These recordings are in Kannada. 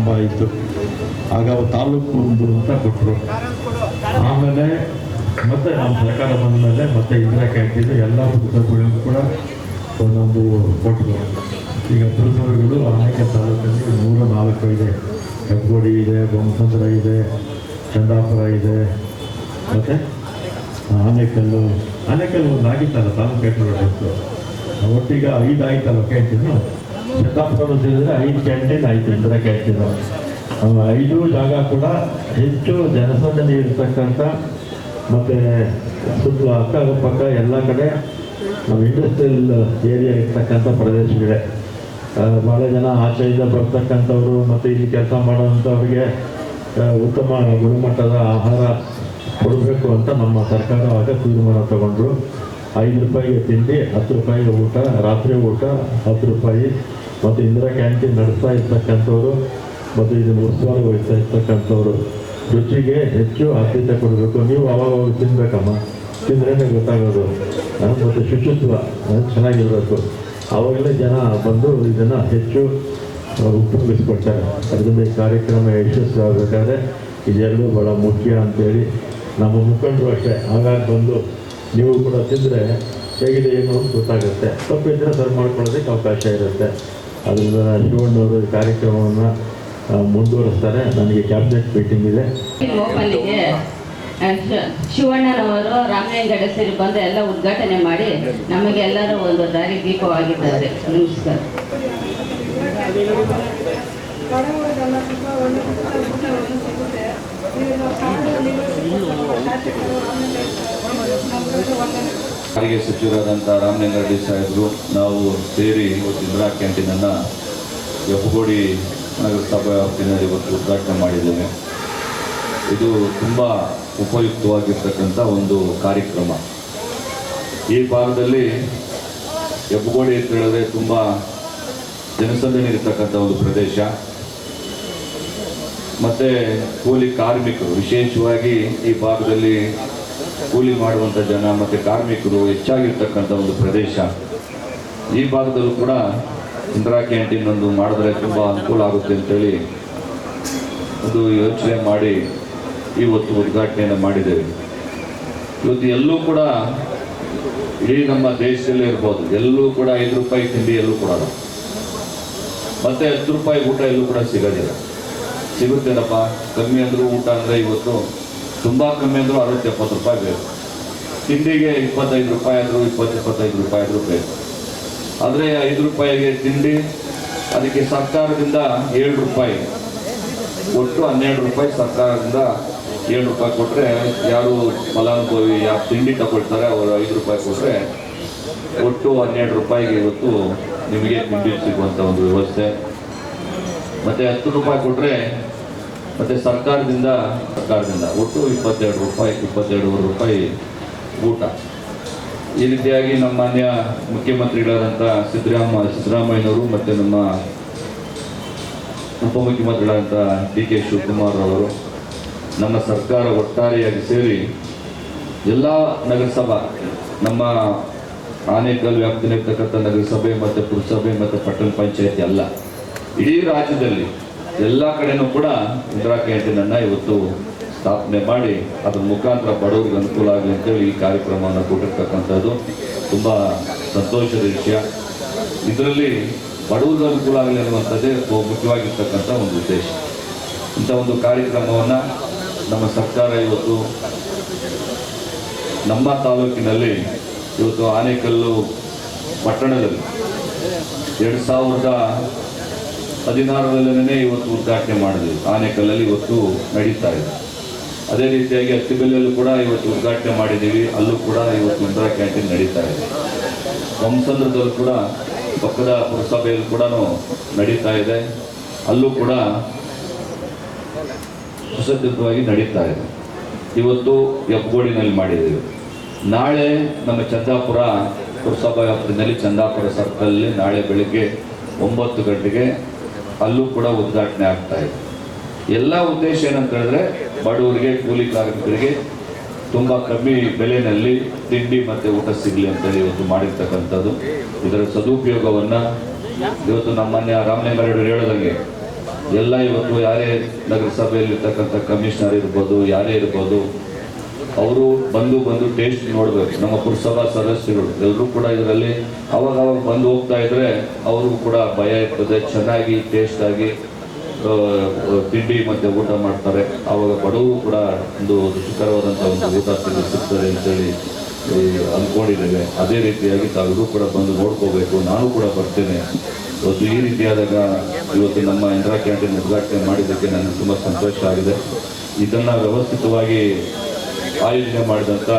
ಪ್ರಾರಂಭ ಆಯಿತು. ಆಗ ತಾಲೂಕು ಒಂದು ಅಂತ ಕೊಟ್ಟರು ಆಮೇಲೆ ಮತ್ತೆ ನಮ್ಮ ಸರ್ಕಾರ ಬಂದ ಮೇಲೆ ಮತ್ತೆ ಇಂದಿರಾ ಕ್ಯಾಂಟೀನು ಎಲ್ಲ ಪುಸ್ತಕಗಳಿಗೂ ಕೂಡ ಒಂದೊಂದು ಕೊಟ್ಟರು ಈಗ ಪುರಸಭೆಗಳು ಅನೇಕ ತಾಲೂಕಲ್ಲಿ ಮೂರು ನಾಲ್ಕು ಇದೆ. ಹೆಗ್ಗೋಡಿ ಇದೆ, ಬೊಮ್ಮಸಂದ್ರ ಇದೆ, ಚಂದಾಪುರ ಇದೆ. ಮತ್ತು ಆನೆಕಲ್ಲು ಆನೆಕಲ್ಲು ಒಂದು ಆಗಿತ್ತಲ್ಲ ತಾಲೂಕು ಕ್ಯಾಂಟೀನ್ ಒಟ್ಟಿಗೆ ಐದು ಆಯ್ತಲ್ಲ ಕ್ಯಾಂಟೀನು? ಶತಾಬ್ದ ಸೇರಿದ್ರೆ ಐದು ಕ್ಯಾಂಟೀನ್ ಆಯ್ತು ಇಂದಿರಾ ಕ್ಯಾಂಟೀನು. ಐದು ಜಾಗ ಕೂಡ ಹೆಚ್ಚು ಜನಸಂದಣಿ ಇರ್ತಕ್ಕಂಥ ಮತ್ತು ಸುತ್ತಲೂ ಅಕ್ಕಪಕ್ಕ ಎಲ್ಲ ಕಡೆ ನಮ್ಮ ಇಂಡಸ್ಟ್ರಿಯಲ್ ಏರಿಯಾ ಇರ್ತಕ್ಕಂಥ ಪ್ರದೇಶಗಳೇ ಭಾಳ ಜನ ಆಚೆಯಿಂದ ಬರ್ತಕ್ಕಂಥವ್ರು ಮತ್ತು ಇಲ್ಲಿ ಕೆಲಸ ಮಾಡೋವಂಥವ್ರಿಗೆ ಉತ್ತಮ ಗುಣಮಟ್ಟದ ಆಹಾರ ಕೊಡಬೇಕು ಅಂತ ನಮ್ಮ ಸರ್ಕಾರ ಆಗ ತೀರ್ಮಾನ ತಗೊಂಡ್ರು. ಐದು ರೂಪಾಯಿಗೆ ತಿಂಡಿ, ಹತ್ತು ರೂಪಾಯಿಗೆ ಊಟ, ರಾತ್ರಿ ಊಟ, ಹತ್ತು ರೂಪಾಯಿ ಮತ್ತು ಇಂದಿರಾ ಕ್ಯಾಂಟೀನ್ ನಡೆಸ್ತಾ ಇರ್ತಕ್ಕಂಥವ್ರು ಮತ್ತು ಇದನ್ನು ಉತ್ಸವ ವಹಿಸ್ತಾ ಇರ್ತಕ್ಕಂಥವ್ರು. ರುಚಿಗೆ ಹೆಚ್ಚು ಆದ್ಯತೆ ಕೊಡಬೇಕು. ನೀವು ಅವಾಗ ತಿನ್ಬೇಕಮ್ಮ. ತಿಂದ್ರೇ ಗೊತ್ತಾಗೋದು. ಮತ್ತು ಶುಚಿತ್ವ ಚೆನ್ನಾಗಿರಬೇಕು. ಅವಾಗಲೇ ಜನ ಬಂದು ಇದನ್ನು ಹೆಚ್ಚು ಉಪಯೋಗಿಸ್ಕೊಡ್ತಾರೆ. ಅದರಿಂದ ಈ ಕಾರ್ಯಕ್ರಮ ಯಶಸ್ವಿ ಆಗಬೇಕಾದ್ರೆ ಇದೆರಡು ಬಹಳ ಮುಖ್ಯ ಅಂತೇಳಿ ನಮ್ಮ ಮುಖಂಡರು ಅಷ್ಟೇ. ಹಾಗಾಗಿ ಬಂದು ನೀವು ಕೂಡ ತಿಂದರೆ ಹೇಗಿದೆ ಏನು ಅಂತ ಗೊತ್ತಾಗುತ್ತೆ. ತಪ್ಪಿದ್ರೆ ಸರ್ ಮಾಡ್ಕೊಳ್ಳೋದಕ್ಕೆ ಅವಕಾಶ ಇರುತ್ತೆ. ಅದರಿಂದ ಶಿವಣ್ಣವರು ಈ ಕಾರ್ಯಕ್ರಮವನ್ನು ಮುಂದುವರಿಸ್ತಾರೆ. ನನಗೆ ಕ್ಯಾಬಿನೆಟ್ ಮೀಟಿಂಗ್ ಇದೆ. ಶಿವಣ್ಣನವರು ರಾಮಲಿಂಗಡ ಸೇರಿ ಬಂದು ಎಲ್ಲ ಉದ್ಘಾಟನೆ ಮಾಡಿ ನಮಗೆಲ್ಲರೂ ಒಂದು ದಾರಿ ದೀಪವಾಗಿದ್ದಾರೆ. ನಮಸ್ಕಾರ. ಸಿಗುತ್ತೆ ಸಾರಿಗೆ ಸಚಿವರಾದಂಥ ರಾಮಲಿಂಗಾರೆಡ್ಡಿ ಸಾಹೇಬರು, ನಾವು ಸೇರಿ ಇವತ್ತು ಇಂದಿರಾ ಕ್ಯಾಂಟೀನನ್ನು ಯಪ್ಪಗೋಡಿ ನಗರಸಭಾ ವ್ಯಾಪ್ತಿನಲ್ಲಿ ಇವತ್ತು ಉದ್ಘಾಟನೆ ಮಾಡಿದ್ದೇವೆ. ಇದು ತುಂಬ ಉಪಯುಕ್ತವಾಗಿರ್ತಕ್ಕಂಥ ಒಂದು ಕಾರ್ಯಕ್ರಮ. ಈ ಭಾಗದಲ್ಲಿ ಹೆಬ್ಬಗೋಡಿ ಅಂತ ಹೇಳಿದ್ರೆ ತುಂಬ ಜನಸಂದಣಿ ಇರತಕ್ಕಂಥ ಒಂದು ಪ್ರದೇಶ. ಮತ್ತು ಕೂಲಿ ಕಾರ್ಮಿಕರು, ವಿಶೇಷವಾಗಿ ಈ ಭಾಗದಲ್ಲಿ ಕೂಲಿ ಮಾಡುವಂಥ ಜನ ಮತ್ತು ಕಾರ್ಮಿಕರು ಹೆಚ್ಚಾಗಿರ್ತಕ್ಕಂಥ ಒಂದು ಪ್ರದೇಶ. ಈ ಭಾಗದಲ್ಲೂ ಕೂಡ ಇಂದಿರಾ ಕ್ಯಾಂಟೀನ್ ಒಂದು ಮಾಡಿದ್ರೆ ತುಂಬ ಅನುಕೂಲ ಆಗುತ್ತೆ ಅಂತೇಳಿ ಒಂದು ಯೋಚನೆ ಮಾಡಿ ಇವತ್ತು ಉದ್ಘಾಟನೆಯನ್ನು ಮಾಡಿದ್ದೇವೆ. ಇವತ್ತು ಎಲ್ಲೂ ಕೂಡ ಇಡೀ ನಮ್ಮ ದೇಶದಲ್ಲೇ ಇರ್ಬೋದು. ಎಲ್ಲೂ ಕೂಡ ಐದು ರೂಪಾಯಿ ತಿಂಡಿ ಎಲ್ಲೂ ಕೊಡಲ್ಲ ಮತ್ತೆ ಹತ್ತು ರೂಪಾಯಿ ಊಟ ಎಲ್ಲೂ ಕೂಡ ಸಿಗೋದಿಲ್ಲ. ಸಿಗುತ್ತೇನಪ್ಪ? ಕಮ್ಮಿ ಅಂದರೂ ಊಟ ಅಂದರೆ ಇವತ್ತು ತುಂಬ ಕಮ್ಮಿ ಅಂದರೂ ಅರವತ್ತು ಎಪ್ಪತ್ತು ರೂಪಾಯಿ ಬೇಕು. ತಿಂಡಿಗೆ ಇಪ್ಪತ್ತೈದು ರೂಪಾಯಿ ಆದರೂ ಇಪ್ಪತ್ತು, ಇಪ್ಪತ್ತೈದು ರೂಪಾಯಿ ಆದರೂ ಬೇಕು. ಆದರೆ ಐದು ರೂಪಾಯಿಗೆ ತಿಂಡಿ, ಅದಕ್ಕೆ ಸರ್ಕಾರದಿಂದ ಏಳು ರೂಪಾಯಿ. ಒಟ್ಟು ಹನ್ನೆರಡು ರೂಪಾಯಿ ಸರ್ಕಾರದಿಂದ ಏಳು ರೂಪಾಯಿ ಕೊಟ್ಟರೆ ಯಾರು ಫಲಾನುಭವಿ, ಯಾರು ತಿಂಡಿ ತಗೊಳ್ತಾರೆ, ಅವರು ಐದು ರೂಪಾಯಿ ಕೊಟ್ಟರೆ ಒಟ್ಟು ಹನ್ನೆರಡು ರೂಪಾಯಿಗೆ ಇವತ್ತು ನಿಮಗೆ ತಿಂಡಿ ಸಿಗುವಂಥ ಒಂದು ವ್ಯವಸ್ಥೆ. ಮತ್ತು ಹತ್ತು ರೂಪಾಯಿ ಕೊಟ್ಟರೆ ಮತ್ತು ಸರ್ಕಾರದಿಂದ ಸರ್ಕಾರದಿಂದ ಒಟ್ಟು ಇಪ್ಪತ್ತೆರಡು ರೂಪಾಯಿ, ಇಪ್ಪತ್ತೆರಡೂವರೆ ರೂಪಾಯಿ ಊಟ. ಈ ರೀತಿಯಾಗಿ ನಮ್ಮ ಮಾನ್ಯ ಮುಖ್ಯಮಂತ್ರಿಗಳಾದಂಥ ಸಿದ್ದರಾಮ, ಸಿದ್ದರಾಮಯ್ಯನವರು ಮತ್ತು ನಮ್ಮ ಉಪಮುಖ್ಯಮಂತ್ರಿಗಳಾದಂಥ ಡಿ ಕೆ ಶಿವಕುಮಾರ್ ಅವರು ನಮ್ಮ ಸರ್ಕಾರ ಒಟ್ಟಾರೆಯಾಗಿ ಸೇರಿ ಎಲ್ಲ ನಗರಸಭಾ, ನಮ್ಮ ಆನೇಕಲ್ ವ್ಯಾಪ್ತಿಯಲ್ಲಿರ್ತಕ್ಕಂಥ ನಗರಸಭೆ ಮತ್ತು ಪುರಸಭೆ ಮತ್ತು ಪಟ್ಟಣ ಪಂಚಾಯತಿ ಎಲ್ಲ ಇಡೀ ರಾಜ್ಯದಲ್ಲಿ ಎಲ್ಲ ಕಡೆನೂ ಕೂಡ ಇಂದಿರಾ ಕ್ಯಾಂಟೀನನ್ನು ಇವತ್ತು ಸ್ಥಾಪನೆ ಮಾಡಿ ಅದ್ರ ಮುಖಾಂತರ ಬಡವರಿಗೆ ಅನುಕೂಲ ಆಗಲಿ ಅಂತೇಳಿ ಈ ಕಾರ್ಯಕ್ರಮವನ್ನು ಕೊಟ್ಟಿರ್ತಕ್ಕಂಥದ್ದು ತುಂಬ ಸಂತೋಷದ ವಿಷಯ. ಇದರಲ್ಲಿ ಬಡವರಿಗೆ ಅನುಕೂಲ ಆಗಲಿ ಅನ್ನುವಂಥದ್ದೇ ಮುಖ್ಯವಾಗಿರ್ತಕ್ಕಂಥ ಒಂದು ಉದ್ದೇಶ. ಇಂಥ ಒಂದು ಕಾರ್ಯಕ್ರಮವನ್ನು ನಮ್ಮ ಸರ್ಕಾರ ಇವತ್ತು ನಮ್ಮ ತಾಲೂಕಿನಲ್ಲಿ ಇವತ್ತು ಆನೇಕಲ್ಲು ಪಟ್ಟಣದಲ್ಲಿ ಎರಡು ಸಾವಿರದ ಹದಿನಾರರಲ್ಲೇ ಇವತ್ತು ಉದ್ಘಾಟನೆ ಮಾಡಿದ್ವಿ. ಆನೆಕಲ್ಲಲ್ಲಿ ಇವತ್ತು ನಡೀತಾ ಇದೆ. ಅದೇ ರೀತಿಯಾಗಿ ಅತ್ತಿಬೆಲ್ಲಲ್ಲೂ ಕೂಡ ಇವತ್ತು ಉದ್ಘಾಟನೆ ಮಾಡಿದ್ದೀವಿ. ಅಲ್ಲೂ ಕೂಡ ಇವತ್ತು ಇಂದಿರಾ ಕ್ಯಾಂಟೀನ್ ನಡೀತಾ ಇದೆ. ವಂಸಂದ್ರದಲ್ಲೂ ಕೂಡ, ಪಕ್ಕದ ಪುರಸಭೆಯಲ್ಲಿ ಕೂಡ ನಡೀತಾ ಇದೆ. ಅಲ್ಲೂ ಕೂಡ ಸುಸಜ್ಜಿತವಾಗಿ ನಡೀತಾ ಇದೆ. ಇವತ್ತು ಎಬ್ಗೋಡಿನಲ್ಲಿ ಮಾಡಿದ್ದೀವಿ. ನಾಳೆ ನಮ್ಮ ಚಂದಾಪುರ ಪುರಸಭಾ ವ್ಯಾಪ್ತಿನಲ್ಲಿ, ಚಂದಾಪುರ ಸರ್ಕಲ್ನಲ್ಲಿ ನಾಳೆ ಬೆಳಿಗ್ಗೆ ಒಂಬತ್ತು ಗಂಟೆಗೆ ಅಲ್ಲೂ ಕೂಡ ಉದ್ಘಾಟನೆ ಆಗ್ತಾ ಇದೆ. ಎಲ್ಲ ಉದ್ದೇಶ ಏನಂತ ಹೇಳಿದ್ರೆ ಬಡವರಿಗೆ ಕೂಲಿ ಕಾರ್ಮಿಕರಿಗೆ ತುಂಬ ಕಮ್ಮಿ ಬೆಲೆಯಲ್ಲಿ ತಿಂಡಿ ಮತ್ತು ಊಟ ಸಿಗಲಿ ಅಂತೇಳಿ ಇವತ್ತು ಮಾಡಿರ್ತಕ್ಕಂಥದ್ದು. ಇದರ ಸದುಪಯೋಗವನ್ನು ಇವತ್ತು ನಮ್ಮನ್ನ ರಾಮಲಿಂಗಾರೆಡ್ಡಿ ಹೇಳದಂಗೆ ಎಲ್ಲ ಇವತ್ತು ಯಾರೇ ನಗರಸಭೆಯಲ್ಲಿರ್ತಕ್ಕಂಥ ಕಮಿಷನರ್ ಇರ್ಬೋದು, ಯಾರೇ ಇರ್ಬೋದು ಅವರು ಬಂದು ಬಂದು ಟೇಸ್ಟ್ ನೋಡಬೇಕು. ನಮ್ಮ ಪುರಸಭಾ ಸದಸ್ಯರು ಎಲ್ಲರೂ ಕೂಡ ಇದರಲ್ಲಿ ಅವಾಗ ಅವಾಗ ಬಂದು ಹೋಗ್ತಾ ಇದ್ರೆ ಅವ್ರಿಗೂ ಕೂಡ ಭಯ ಇರ್ತದೆ. ಚೆನ್ನಾಗಿ ಟೇಸ್ಟ್ ಆಗಿ ತಿಂಡಿ ಮತ್ತೆ ಊಟ ಮಾಡ್ತಾರೆ. ಆವಾಗ ಬಡವರು ಕೂಡ ಒಂದು ರುಚಿಕರವಾದಂಥ ಒಂದು ಊಟ ಸಿಗ- ಸಿಗ್ತದೆ ಅಂತೇಳಿ ಅಂದ್ಕೊಂಡಿದ್ದೇವೆ ಅದೇ ರೀತಿಯಾಗಿ ತಾವೆಲ್ಲರೂ ಕೂಡ ಬಂದು ನೋಡ್ಕೋಬೇಕು. ನಾನು ಕೂಡ ಬರ್ತೇನೆ. ಇವತ್ತು ಈ ರೀತಿಯಾದಾಗ ಇವತ್ತು ನಮ್ಮ ಇಂದಿರಾ ಕ್ಯಾಂಟೀನ್ ಉದ್ಘಾಟನೆ ಮಾಡಿದ್ದಕ್ಕೆ ನನಗೆ ತುಂಬ ಸಂತೋಷ ಆಗಿದೆ. ಇದನ್ನು ವ್ಯವಸ್ಥಿತವಾಗಿ ಆಯೋಜನೆ ಮಾಡಿದಂಥ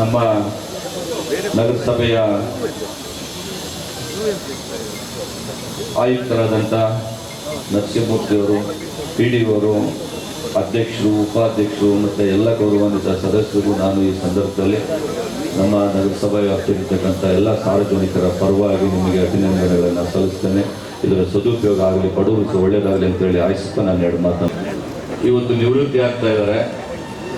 ನಮ್ಮ ನಗರಸಭೆಯ ಆಯುಕ್ತರಾದಂಥ ನರಸಿಂಹಮೂರ್ತಿಯವರು ಪಿ ಡಿ ಅವರು, ಅಧ್ಯಕ್ಷರು, ಉಪಾಧ್ಯಕ್ಷರು ಮತ್ತು ಎಲ್ಲ ಗೌರವಾನ್ವಿತ ಸದಸ್ಯರಿಗೂ ನಾನು ಈ ಸಂದರ್ಭದಲ್ಲಿ ನಮ್ಮ ನಗರಸಭಾ ವ್ಯಾಪ್ತಿಯಲ್ಲಿರ್ತಕ್ಕಂಥ ಎಲ್ಲ ಸಾರ್ವಜನಿಕರ ಪರವಾಗಿ ನಿಮಗೆ ಅಭಿನಂದನೆಗಳನ್ನು ಸಲ್ಲಿಸ್ತೇನೆ. ಇದರ ಸದುಪಯೋಗ ಆಗಲಿ ಬಡವರಿಗೆ ಒಳ್ಳೆಯದಾಗಲಿ ಅಂತೇಳಿ ಆಯಿಸ್ತಾ ನಾನು ಎರಡು ಮಾತನ್ನು ಇವತ್ತು ನಿವೃತ್ತಿ ಆಗ್ತಾ ಇದ್ದಾರೆ.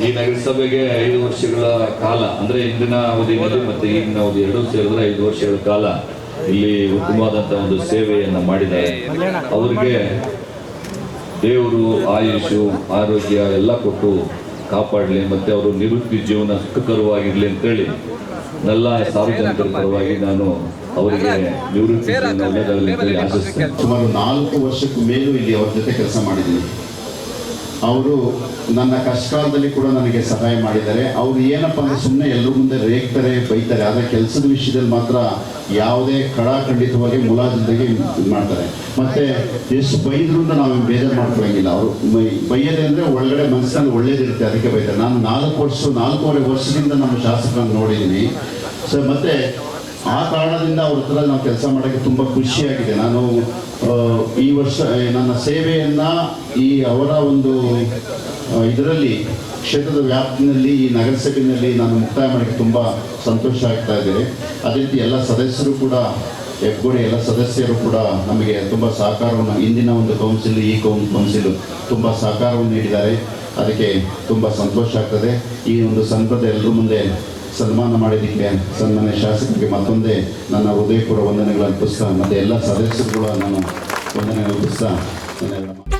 ಈ ನಗರಸಭೆಗೆ ಐದು ವರ್ಷಗಳ ಕಾಲ, ಅಂದ್ರೆ ಇಂದಿನ ಅವಧಿಯಲ್ಲಿ ಮತ್ತೆ ಈಗಿನ ಅವಧಿ ಎರಡು ಸೇರಿದ್ರೆ ಐದು ವರ್ಷಗಳ ಕಾಲ ಇಲ್ಲಿ ಉತ್ತಮವಾದಂಥ ಒಂದು ಸೇವೆಯನ್ನು ಮಾಡಿದ್ದಾರೆ ಅವರಿಗೆ ದೇವರು, ಆಯುಷು, ಆರೋಗ್ಯ ಎಲ್ಲ ಕೊಟ್ಟು ಕಾಪಾಡಲಿ, ಮತ್ತೆ ಅವರು ನಿವೃತ್ತಿ ಜೀವನ ಸುಖಕರವಾಗಿರಲಿ ಅಂತೇಳಿ ಎಲ್ಲ ಸಾರ್ವಜನಿಕರ ಪರವಾಗಿ ನಾನು ಅವರಿಗೆ ನಿವೃತ್ತಿ ಸುಮಾರು ನಾಲ್ಕು ವರ್ಷಕ್ಕೂ ಮೇಲೂ ಇಲ್ಲಿ ಅವ್ರ ಜೊತೆ ಕೆಲಸ ಮಾಡಿದ್ದೀನಿ. ಅವರು ನನ್ನ ಕಷ್ಟಕಾಲದಲ್ಲಿ ಕೂಡ ನನಗೆ ಸಹಾಯ ಮಾಡಿದ್ದಾರೆ. ಅವರು ಏನಪ್ಪ ಅಂದ್ರೆ ಸುಮ್ಮನೆ ಎಲ್ಲರ ಮುಂದೆ ರೇಗ್ತಾರೆ, ಬೈತಾರೆ. ಆದರೆ ಕೆಲಸದ ವಿಷಯದಲ್ಲಿ ಮಾತ್ರ ಯಾವುದೇ ಕಡಾಖಂಡಿತವಾಗಿ ಮುಲಾಜಿಲ್ದಾಗೆ ಇದು ಮಾಡ್ತಾರೆ. ಮತ್ತೆ ಎಷ್ಟು ಬೈದ್ರು ನಾವು ಬೇಜಾರು ಮಾಡ್ಕೊಳಂಗಿಲ್ಲ. ಅವರು ಬೈಯದೆ ಅಂದರೆ ಒಳಗಡೆ ಮನಸ್ಸಿನಲ್ಲಿ ಒಳ್ಳೇದಿರುತ್ತೆ, ಅದಕ್ಕೆ ಬೈತಾರೆ. ನಾನು ನಾಲ್ಕು ವರ್ಷ, ನಾಲ್ಕೂವರೆ ವರ್ಷದಿಂದ ನಮ್ಮ ಶಾಸಕರನ್ನು ನೋಡಿದ್ದೀನಿ. ಸೊ ಮತ್ತೆ ಆ ಕಾರಣದಿಂದ ಅವ್ರ ಹತ್ರ ನಾವು ಕೆಲಸ ಮಾಡೋಕ್ಕೆ ತುಂಬ ಖುಷಿಯಾಗಿದೆ. ನಾನು ಈ ವರ್ಷ ನನ್ನ ಸೇವೆಯನ್ನ ಈ ಅವರ ಒಂದು ಇದರಲ್ಲಿ, ಕ್ಷೇತ್ರದ ವ್ಯಾಪ್ತಿನಲ್ಲಿ, ಈ ನಗರಸಭೆಯಲ್ಲಿ ನಾನು ಮುಕ್ತಾಯ ಮಾಡೋಕ್ಕೆ ತುಂಬ ಸಂತೋಷ ಆಗ್ತಾ ಇದೆ. ಅದೇ ರೀತಿ ಎಲ್ಲ ಸದಸ್ಯರು ಕೂಡ, ಹೆಗ್ಗೋಡಿ ಎಲ್ಲ ಸದಸ್ಯರು ಕೂಡ ನಮಗೆ ತುಂಬ ಸಹಕಾರವನ್ನು, ಇಂದಿನ ಒಂದು ಕೌನ್ಸಿಲ್, ಈ ಕೌನ್, ಕೌನ್ಸಿಲ್ ತುಂಬ ಸಹಕಾರವನ್ನು ನೀಡಿದ್ದಾರೆ. ಅದಕ್ಕೆ ತುಂಬ ಸಂತೋಷ ಆಗ್ತದೆ. ಈ ಒಂದು ಸಂಪದ ಎಲ್ಲರ ಮುಂದೆ ಸನ್ಮಾನ ಮಾಡಿದ್ದಕ್ಕೆ ಸನ್ಮಾನ್ಯ ಶಾಸಕರಿಗೆ ಮತ್ತೊಂದೇ ನನ್ನ ಹೃದಯಪೂರ್ವ ವಂದನೆಗಳನ್ನು ಅರ್ಪಿಸ್ತಾ ಮತ್ತೆ ಎಲ್ಲ ಸದಸ್ಯರುಗಳ ನಾನು ವಂದನೆಗಳ ನನ್ನ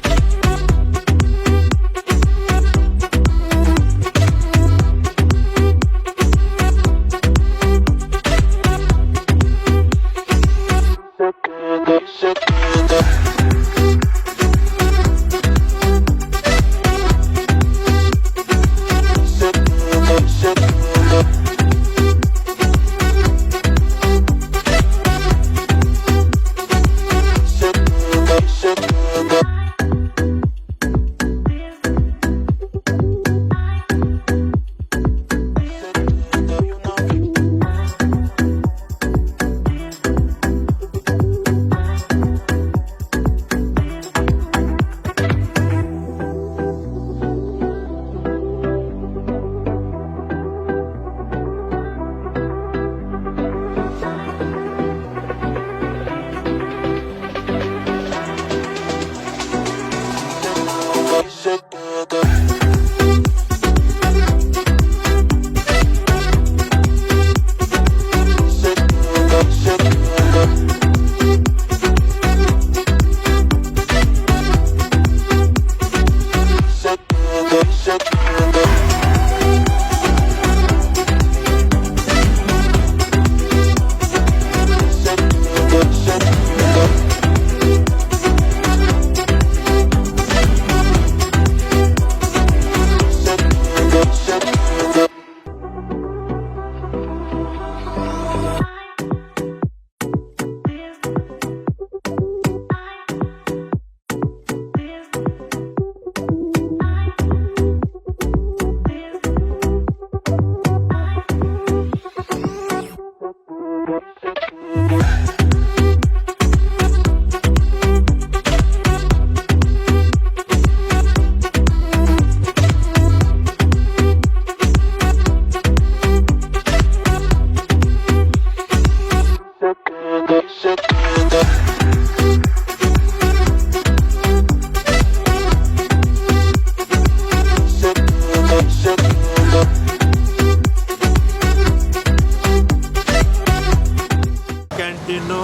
ಎಲ್ಲ ಕ್ಯಾಂಟೀನು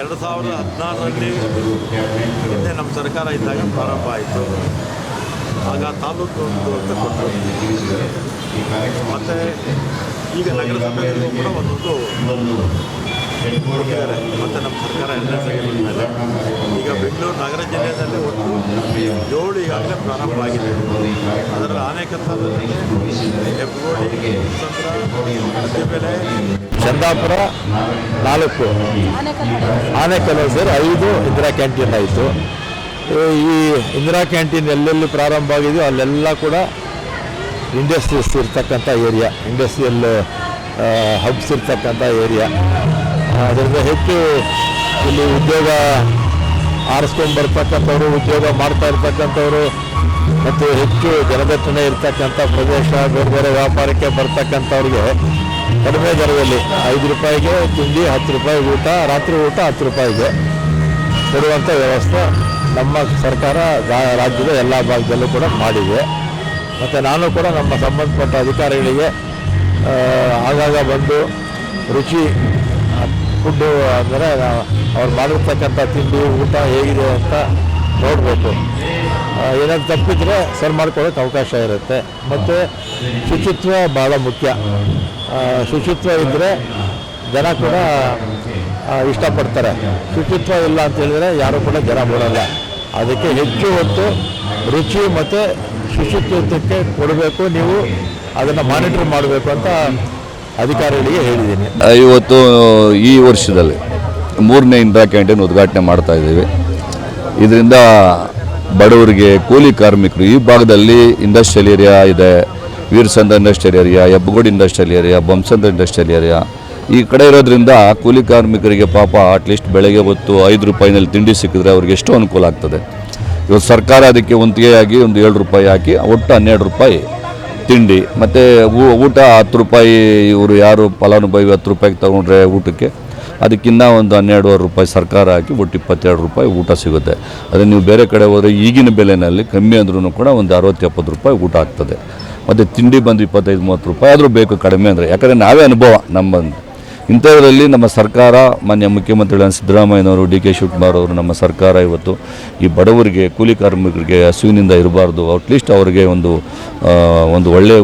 ಎರಡು ಸಾವಿರದ ಹದಿನಾರರಲ್ಲಿ ಹಿಂದೆ ನಮ್ಮ ಸರ್ಕಾರ ಇದ್ದಾಗ ಪ್ರಾರಂಭ ಆಯಿತು. ಆಗ ತಾಲೂಕು ಒಂದು ಅಂತ ಕೊಟ್ಟರು. ಮತ್ತು ಈಗ ನಗರಸಭೆಯಲ್ಲೂ ಕೂಡ ಒಂದೊಂದು ಕೊಟ್ಟಿದ್ದಾರೆ. ಮತ್ತು ನಮ್ಮ ಸರ್ಕಾರ ಎರಡನೇ ಮೇಲೆ ಈಗ ಬೆಂಗಳೂರು ನಗರ ಜಿಲ್ಲೆಯಲ್ಲಿ ಒಂದು ಏಳು ಈಗಾಗಲೇ ಪ್ರಾರಂಭ ಆಗಿದೆ. ಅದರಲ್ಲಿ ಅನೇಕ ಸ್ಥಾನದಲ್ಲಿ ಹೆಬ್ಬಗೋಡಿ, ಸಂದ್ರ ಮಧ್ಯಬೆಲೆ ಚಂದಾಪುರ ನಾಲ್ಕು. ಆನೆಕಲ್ಲು ಸರ್ ಐದು, ಇಂದಿರಾ ಕ್ಯಾಂಟೀನ್ ಆಯಿತು ಈ ಇಂದಿರಾ ಕ್ಯಾಂಟೀನ್ ಎಲ್ಲೆಲ್ಲಿ ಪ್ರಾರಂಭ ಆಗಿದೆಯೋ ಅಲ್ಲೆಲ್ಲ ಕೂಡ ಇಂಡಸ್ಟ್ರೀಸ್ ಇರ್ತಕ್ಕಂಥ ಏರಿಯಾ, ಇಂಡಸ್ಟ್ರಿಯಲ್ ಹಬ್ಸ್ ಇರ್ತಕ್ಕಂಥ ಏರಿಯಾ. ಅದರಿಂದ ಹೆಚ್ಚು ಇಲ್ಲಿ ಉದ್ಯೋಗ ಆರಿಸ್ಕೊಂಡು ಬರ್ತಕ್ಕಂಥವ್ರು, ಉದ್ಯೋಗ ಮಾಡ್ತಾ ಇರ್ತಕ್ಕಂಥವ್ರು, ಮತ್ತು ಹೆಚ್ಚು ಜನದಟ್ಟಣೆ ಇರ್ತಕ್ಕಂಥ ಪ್ರದೇಶ, ಬೇರೆ ಬೇರೆ ವ್ಯಾಪಾರಕ್ಕೆ ಬರ್ತಕ್ಕಂಥವ್ರಿಗೆ ಕಡಿಮೆ ದರದಲ್ಲಿ ಐದು ರೂಪಾಯಿಗೆ ತಿಂಡಿ, ಹತ್ತು ರೂಪಾಯಿ ಊಟ, ರಾತ್ರಿ ಊಟ ಹತ್ತು ರೂಪಾಯಿಗೆ. ಕೊಡುವಂಥ ವ್ಯವಸ್ಥೆ ನಮ್ಮ ಸರ್ಕಾರ ರಾಜ್ಯದ ಎಲ್ಲ ಭಾಗದಲ್ಲೂ ಕೂಡ ಮಾಡಿದೆ. ಮತ್ತು ನಾನು ಕೂಡ ನಮ್ಮ ಸಂಬಂಧಪಟ್ಟ ಅಧಿಕಾರಿಗಳಿಗೆ ಆಗಾಗ ಬಂದು ರುಚಿ ಫುಡ್ಡು ಅಂದರೆ ಅವ್ರು ಮಾಡಿರ್ತಕ್ಕಂಥ ತಿಂಡಿ, ಊಟ ಹೇಗಿದೆ ಅಂತ ನೋಡಬೇಕು. ಏನಾದ್ರು ತಪ್ಪಿದ್ರೆ ಸರಿ ಮಾಡ್ಕೊಳ್ಳೋಕೆ ಅವಕಾಶ ಇರುತ್ತೆ. ಮತ್ತು ಶುಚಿತ್ವ ಭಾಳ ಮುಖ್ಯ. ಶುಚಿತ್ವ ಇದ್ದರೆ ಜನ ಕೂಡ ಇಷ್ಟಪಡ್ತಾರೆ. ಶುಚಿತ್ವ ಇಲ್ಲ ಅಂತ ಹೇಳಿದ್ರೆ ಯಾರು ಕೂಡ ಜನ ಬರೋಲ್ಲ. ಅದಕ್ಕೆ ಹೆಚ್ಚು ಹೊತ್ತು ರುಚಿ ಮತ್ತು ಶುಚಿತ್ವಕ್ಕೆ ಕೊಡಬೇಕು. ನೀವು ಅದನ್ನು ಮಾನಿಟರ್ ಮಾಡಬೇಕು ಅಂತ ಅಧಿಕಾರಿಗಳಿಗೆ ಹೇಳಿದ್ದೀನಿ. ಇವತ್ತು ಈ ವರ್ಷದಲ್ಲಿ ಮೂರನೇ ಇಂದಿರಾ ಕ್ಯಾಂಟೀನ್ ಉದ್ಘಾಟನೆ ಮಾಡ್ತಾ ಇದ್ದೀವಿ. ಇದರಿಂದ ಬಡವರಿಗೆ ಕೂಲಿ ಕಾರ್ಮಿಕರು ಈ ಭಾಗದಲ್ಲಿ ಇಂಡಸ್ಟ್ರಿಯಲ್ ಏರಿಯಾ ಇದೆ. Veerasandra industrial area Hebbagodi industrial area Bommasandra industrial area ಈ ಕಡೆ ಇರೋದ್ರಿಂದ ಕೂಲಿ ಕಾರ್ಮಿಕರಿಗೆ ಪಾಪ ಅಟ್ಲೀಸ್ಟ್ ಬೆಳಗ್ಗೆ ಹೊತ್ತು ಐದು ರೂಪಾಯಿನಲ್ಲಿ ತಿಂಡಿ ಸಿಕ್ಕಿದ್ರೆ ಅವ್ರಿಗೆ ಎಷ್ಟು ಅನುಕೂಲ ಆಗ್ತದೆ. ಇವತ್ತು ಸರ್ಕಾರ ಅದಕ್ಕೆ ಒಂತಿಗೆಯಾಗಿ ಒಂದು ಏಳು ರೂಪಾಯಿ ಹಾಕಿ, ಒಟ್ಟು ಹನ್ನೆರಡು ರೂಪಾಯಿ ತಿಂಡಿ. ಮತ್ತು ಊಟ ಹತ್ತು ರೂಪಾಯಿ ಇವರು ಯಾರು ಫಲಾನುಭವಿ ಹತ್ತು ರೂಪಾಯಿಗೆ ತೊಗೊಂಡ್ರೆ ಊಟಕ್ಕೆ. ಅದಕ್ಕಿಂತ ಒಂದು ಹನ್ನೆರಡುವರೆ ರೂಪಾಯಿ ಸರ್ಕಾರ ಹಾಕಿ ಒಟ್ಟು ಇಪ್ಪತ್ತೆರಡು ರೂಪಾಯಿ ಊಟ ಸಿಗುತ್ತೆ. ಅದೇ ನೀವು ಬೇರೆ ಕಡೆ ಹೋದರೆ ಈಗಿನ ಬೆಲೆನಲ್ಲಿ ಕಮ್ಮಿ ಅಂದ್ರೂ ಕೂಡ ಒಂದು ಅರವತ್ತು ಎಪ್ಪತ್ತು ರೂಪಾಯಿ ಊಟ ಆಗ್ತದೆ. ಮತ್ತು ತಿಂಡಿ ಬಂದು ಇಪ್ಪತ್ತೈದು ಮೂವತ್ತು ರೂಪಾಯಿ ಆದರೂ ಬೇಕು ಕಡಿಮೆ ಅಂದರೆ. ಯಾಕಂದರೆ ನಾವೇ ಅನುಭವ ನಮ್ಮ ಇಂಥದ್ರಲ್ಲಿ ನಮ್ಮ ಸರ್ಕಾರ, ಮಾನ್ಯ ಮುಖ್ಯಮಂತ್ರಿಗಳಾದ ಸಿದ್ದರಾಮಯ್ಯನವರು ಡಿ ಕೆ ಶಿವಕುಮಾರ್ ಅವರು ನಮ್ಮ ಸರ್ಕಾರ ಇವತ್ತು ಈ ಬಡವರಿಗೆ, ಕೂಲಿ ಕಾರ್ಮಿಕರಿಗೆ ಹಸುವಿನಿಂದ ಇರಬಾರ್ದು. ಅಟ್ಲೀಸ್ಟ್ ಅವರಿಗೆ ಒಂದು ಒಂದು ಒಳ್ಳೆಯ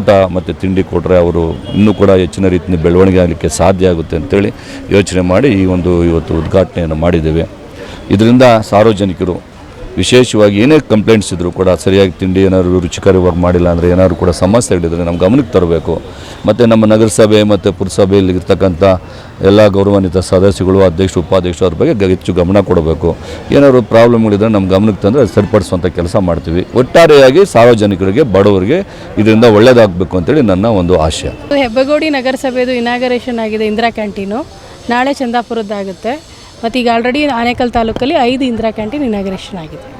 ಊಟ ಮತ್ತು ತಿಂಡಿ ಕೊಟ್ಟರೆ ಅವರು ಇನ್ನೂ ಕೂಡ ಹೆಚ್ಚಿನ ರೀತಿಯ ಬೆಳವಣಿಗೆ ಆಗಲಿಕ್ಕೆ ಸಾಧ್ಯ ಆಗುತ್ತೆ ಅಂತೇಳಿ ಯೋಚನೆ ಮಾಡಿ ಈ ಒಂದು ಇವತ್ತು ಉದ್ಘಾಟನೆಯನ್ನು ಮಾಡಿದ್ದೇವೆ. ಇದರಿಂದ ಸಾರ್ವಜನಿಕರು ವಿಶೇಷವಾಗಿ ಏನೇ ಕಂಪ್ಲೇಂಟ್ಸ್ ಇದ್ದರೂ ಕೂಡ ಸರಿಯಾಗಿ ತಿಂಡಿ ಏನಾದರೂ ರುಚಿಕರವಾಗಿ ಮಾಡಿಲ್ಲ ಅಂದರೆ ಏನಾದರೂ ಕೂಡ ಸಮಸ್ಯೆ ಹಿಡಿದ್ರೆ ನಮ್ಮ ಗಮನಕ್ಕೆ ತರಬೇಕು. ಮತ್ತು ನಮ್ಮ ನಗರಸಭೆ ಮತ್ತು ಪುರಸಭೆಯಲ್ಲಿ ಇರ್ತಕ್ಕಂಥ ಎಲ್ಲ ಗೌರವಾನ್ವಿತ ಸದಸ್ಯಗಳು, ಅಧ್ಯಕ್ಷರು, ಉಪಾಧ್ಯಕ್ಷರು ಅವ್ರ ಬಗ್ಗೆ ಹೆಚ್ಚು ಗಮನ ಕೊಡಬೇಕು. ಏನಾದರೂ ಪ್ರಾಬ್ಲಮ್ಗಳಿದ್ರೆ ನಮ್ಮ ಗಮನಕ್ಕೆ ತಂದರೆ ಸರಿಪಡಿಸುವಂಥ ಕೆಲಸ ಮಾಡ್ತೀವಿ. ಒಟ್ಟಾರೆಯಾಗಿ ಸಾರ್ವಜನಿಕರಿಗೆ, ಬಡವರಿಗೆ ಇದರಿಂದ ಒಳ್ಳೆಯದಾಗಬೇಕು ಅಂತೇಳಿ ನನ್ನ ಒಂದು ಆಶಯ. ಹೆಬ್ಬಗೋಡಿ ನಗರಸಭೆದು ಇನಾಗರೇಷನ್ ಆಗಿದೆ ಇಂದಿರಾ ಕ್ಯಾಂಟೀನು. ನಾಳೆ ಚಂದಾಪುರದ್ದಾಗುತ್ತೆ. ಮತ್ತು ಈಗ ಆಲ್ರೆಡಿ ಆನೇಕಲ್ ತಾಲೂಕಲ್ಲಿ ಐದು ಇಂದಿರಾ ಕ್ಯಾಂಟೀನ್ ಇನಾಗ್ರೇಷನ್ ಆಗಿದೆ.